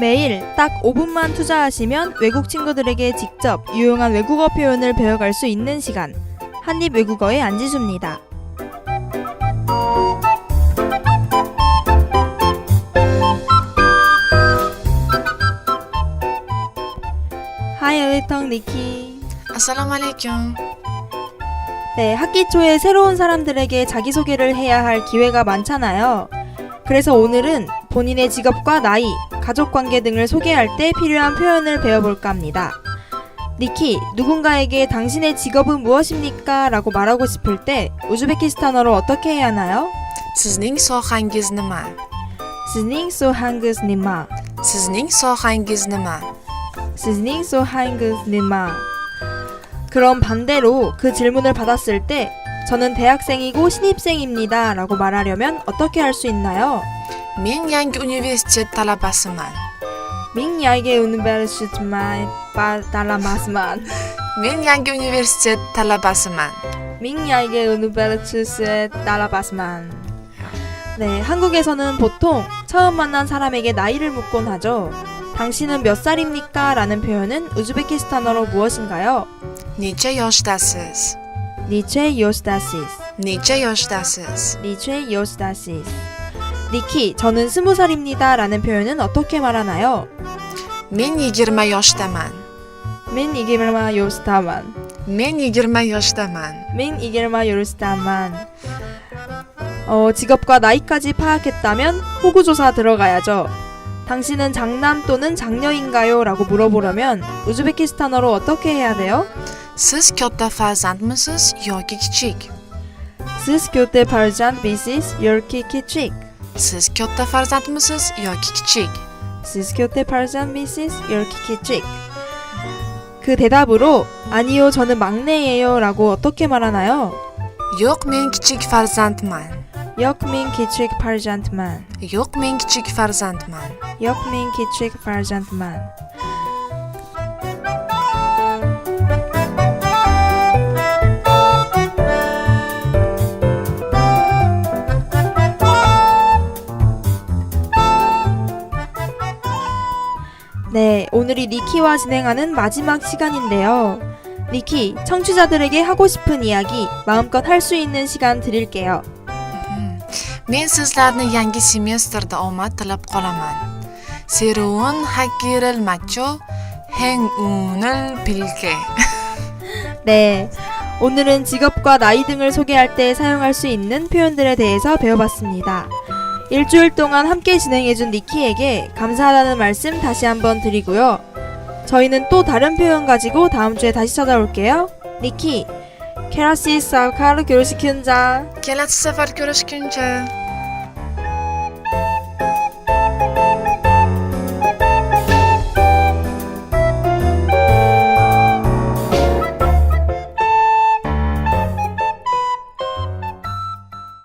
매일 딱 5분만 투자하시면 외국 친구들에게 직접 유용한 외국어 표현을 배워갈 수 있는 시간. 한입 외국어의 안지수입니다. 하이 엘리텅 니키. Assalamualaikum. 네, 학기 초에 새로운 사람들에게 자기소개를 해야 할 기회가 많잖아요. 그래서 오늘은 본인의 직업과 나이, 가족 관계 등을 소개할 때 필요한 표현을 배워볼까 합니다. 니키, 누군가에게 당신의 직업은 무엇입니까? 라고 말하고 싶을 때 우즈베키스탄어로 어떻게 해야 하나요? Sizning sohangiz nima? 스닝 소한그스 니마, Sizning sohangiz nima? 스닝 소한그스 니마. 그럼 반대로 그 질문을 받았을 때 저는 대학생이고 신입생입니다. 라고 말하려면 어떻게 할 수 있나요? Men yangi universitet talabasiman. 민 야이게 universitet만 달라마스만 Men yangi universitet talabasiman. 민 야이게 universitet 달라바스만 네, 한국에서는 보통 처음 만난 사람에게 나이를 묻곤 하죠. 당신은 몇 살입니까? 라는 표현은 우즈베키스탄어로 무엇인가요? Necha yoshdasiz? 니체 요스다시스 Necha yoshdasiz? 니체 요스다시스 니키, 저는 스무 살입니다. 라는 표현은 어떻게 말하나요? Men 20 yoshdaman. Men 20 yoshdaman. 민 이겔마 요르스타만 어, 직업과 나이까지 파악했다면 호구조사 들어가야죠. 당신은 장남 또는 장녀인가요? 라고 물어보려면 우즈베키스탄어로 어떻게 해야 돼요? Siz katta farzandmisiz yoki kichik? Siz 교대 발잔 비시스 열키 키칙 Siz katta farzandmisiz yoki kichik? Siz 교대 발잔 비시스 열키 키칙 그 대답으로 아니요 저는 막내예요 라고 어떻게 말하나요? Yo'q, men kichik farzandman. 역민 키칙 발잔트만 Yo'q, men kichik farzandman. 역민 키칙 발잔트만 네, 오늘이 니키와 진행하는 마지막 시간인데요. 니키, 청취자들에게 하고 싶은 이야기 마음껏 할 수 있는 시간 드릴게요. Men sizlarni yangi semestrda omad tilab qolaman. Serun hakiril macho unil bilge. 네. 오늘은 직업과 나이 등을 소개할 때 사용할 수 있는 표현들에 대해서 배워봤습니다. 일주일 동안 함께 진행해준 니키에게 감사하다는 말씀 다시 한번 드리고요. 저희는 또 다른 표현 가지고 다음 주에 다시 찾아올게요. 니키, 케라시 사카르 교시킨자. Kelasi safar ko'rishguncha.